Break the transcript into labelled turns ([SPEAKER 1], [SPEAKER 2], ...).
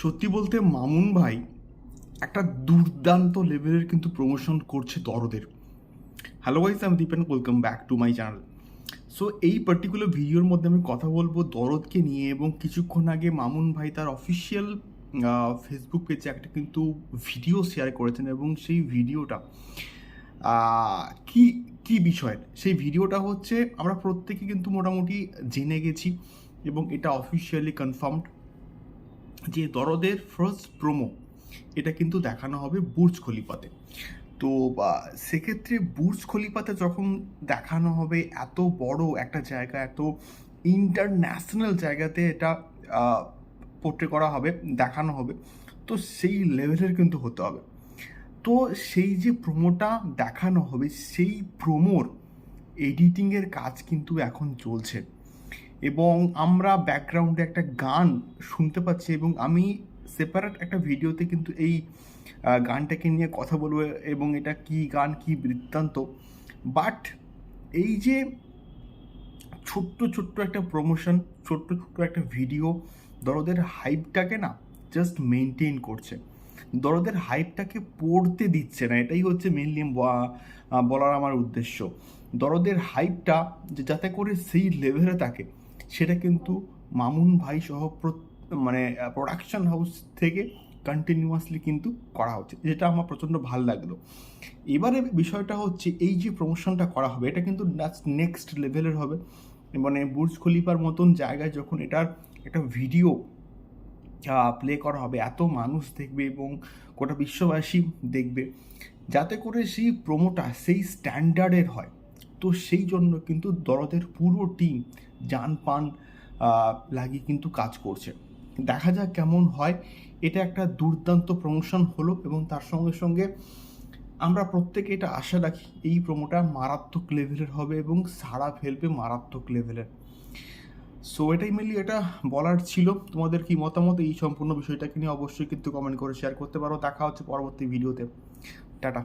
[SPEAKER 1] সত্যি বলতে মামুন ভাই একটা দুর্দান্ত লেভেলের কিন্তু প্রমোশন করছে দরদের। হ্যালো গাইস আমি Dipen welcome back to my channel so এই পার্টিকুলার ভিডিওর মধ্যে আমি কথা বলব দরদকে নিয়ে এবং কিছুক্ষণ আগে মামুন ভাই তার অফিসিয়াল ফেসবুক পেজে একটা কিন্তু ভিডিও শেয়ার করেছেন এবং সেই ভিডিওটা কি কি বিষয়ের সেই ভিডিওটা হচ্ছে আমরা প্রত্যেকে কিন্তু মোটামুটি জেনে গেছি এবং এটা অফিসিয়ালি কনফার্মড যে দরদের ফার্স্ট প্রোমো এটা কিন্তু দেখানো হবে বুর্জ খলিফাতে। তো সেক্ষেত্রে বুর্জ খলিফাতে যখন দেখানো হবে এত বড় একটা জায়গা, এত ইন্টারন্যাশনাল জায়গাতে এটা পোর্ট্রে করা হবে, দেখানো হবে, তো সেই লেভেলের কিন্তু হতে হবে। তো সেই যে প্রোমোটা দেখানো হবে, সেই প্রোমোর এডিটিংয়ের কাজ কিন্তু এখন চলছে। এবং আমরা ব্যাকগ্রাউন্ডে একটা গান শুনতে পাচ্ছি এবং আমি সেপারেট একটা ভিডিওতে কিন্তু এই গানটাকে নিয়ে কথা বলব এবং এটা কি গান, কি বৃত্তান্ত। বাট এই যে ছোট্ট ছোট্ট একটা প্রমোশন ছোট্ট ছোট্ট একটা ভিডিও দরদের হাইপটাকে না জাস্ট মেনটেন করছে। দরদের হাইপটাকে পড়তে দিচ্ছে না, এটাই হচ্ছে মেনলি বলার আমার উদ্দেশ্য। দরদের হাইপটা যাতে করে সেই লেভেলে থাকে সেটা কিন্তু মামুন ভাই সহ মানে প্রোডাকশন হাউস থেকে কন্টিনিউয়াসলি কিন্তু করা হচ্ছে, যেটা আমার প্রচণ্ড ভালো লাগল। এবারে বিষয়টা হচ্ছে, এই যে প্রমোশনটা করা হবে, এটা কিন্তু নেক্সট লেভেলের হবে। মানে বুর্জ খলিফার মতন জায়গায় যখন এটার একটা ভিডিও প্লে করা হবে, এত মানুষ দেখবে এবং গোটা বিশ্ববাসী দেখবে, যাতে করে সেই প্রোমোটা সেই স্ট্যান্ডার্ডের হয়। তো সেই জন্য কিন্তু দরদের পুরো টিম যান পান লাগিয়ে কিন্তু কাজ করছে। দেখা যাক কেমন হয়। এটা একটা দুর্দান্ত প্রমোশন হলো এবং তার সঙ্গে সঙ্গে আমরা প্রত্যেকে এটা আশা রাখি, এই প্রোমোটা মারাত্মক লেভেলের হবে এবং সারা ফেলবে মারাত্মক লেভেলের সো এটাই মেনলি এটা বলার ছিল। তোমাদের কি মতামত? এই সম্পূর্ণ বিষয়টাকে নিয়ে অবশ্যই কিন্তু কমেন্ট করে শেয়ার করতে পারো। দেখা হচ্ছে পরবর্তী ভিডিওতে টাটা।